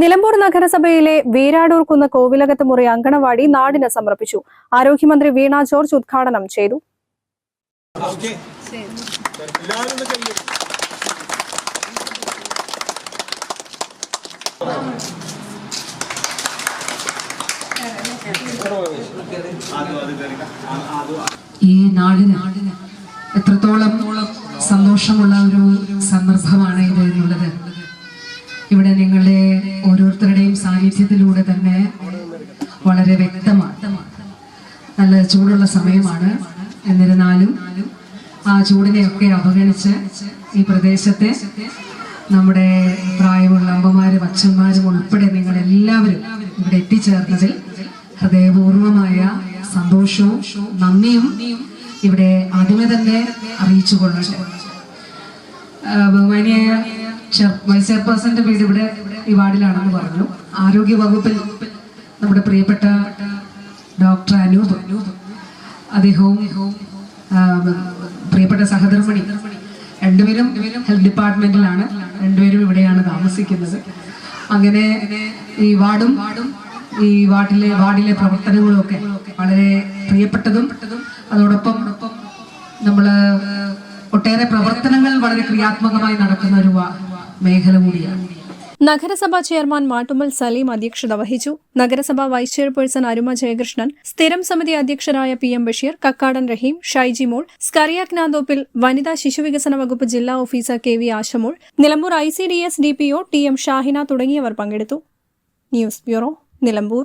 നിലമ്പൂർ നഗരസഭയിലെ വീരാടൂർക്കുന്ന് കോവിലകത്ത് മുറി അങ്കണവാടി നാടിന് സമർപ്പിച്ചു ആരോഗ്യമന്ത്രി വീണ ജോർജ് ഉദ്ഘാടനം ചെയ്തു. ഈ നാടിന് എത്രത്തോളം സന്തോഷമുള്ള ഒരു സന്ദർഭമാണ് ഇത് ഓരോരുത്തരുടെയും തന്നെ വളരെ വ്യക്തമാണ്. നല്ല ചൂടുള്ള സമയമാണ്. എന്നിരുന്നാലും ആ ചൂടിനെയൊക്കെ അവഗണിച്ച് ഈ പ്രദേശത്തെ നമ്മുടെ പ്രായമുള്ള അമ്മമാരും അച്ഛന്മാരും ഉൾപ്പെടെ നിങ്ങൾ എല്ലാവരും ഇവിടെ എത്തിച്ചേർന്നതിൽ ഹൃദയപൂർവമായ സന്തോഷവും നന്ദിയും ഇവിടെ ആദ്യമേ തന്നെ അറിയിച്ചു കൊള്ളട്ടെ ബഹുമാനിയായ വൈസ് ചെയർപേഴ്സന്റെ വീട് ഇവിടെ ഈ വാർഡിലാണെന്ന് പറഞ്ഞു. ആരോഗ്യ വകുപ്പിൽ നമ്മുടെ പ്രിയപ്പെട്ട ഡോക്ടർ അനൂപ്. അദ്ദേഹവും പ്രിയപ്പെട്ട സഹധർമ്മണി രണ്ടുപേരും ഹെൽത്ത് ഡിപ്പാർട്ട്മെന്റിലാണ്. രണ്ടുപേരും ഇവിടെയാണ് താമസിക്കുന്നത്. അങ്ങനെ ഈ വാർഡും ഈ വാർഡിലെ വാർഡിലെ പ്രവർത്തനങ്ങളും ഒക്കെ വളരെ പ്രിയപ്പെട്ടതും അതോടൊപ്പം നമ്മൾ ഒട്ടേറെ പ്രവർത്തനങ്ങൾ വളരെ ക്രിയാത്മകമായി നടക്കുന്ന ഒരു മേഖല കൂടിയാണ്. നഗരസഭാ ചെയർമാൻ മാട്ടുമ്മൽ സലീം അധ്യക്ഷത വഹിച്ചു. നഗരസഭാ വൈസ് ചെയർപേഴ്സൺ അരുമ ജയകൃഷ്ണൻ സ്ഥിരം സമിതി അധ്യക്ഷരായ പി എം ബഷീർ കക്കാടൻ റഹീം ഷൈജി മോൾ സ്കറിയാക് നാന്തോപ്പിൽ വനിതാ ശിശുവികസന വകുപ്പ് ജില്ലാ officer K V Ashamol Nilambur I C D S D P O T M Shahina തുടങ്ങിയവർ പങ്കെടുത്തു. News bureau Nilambur.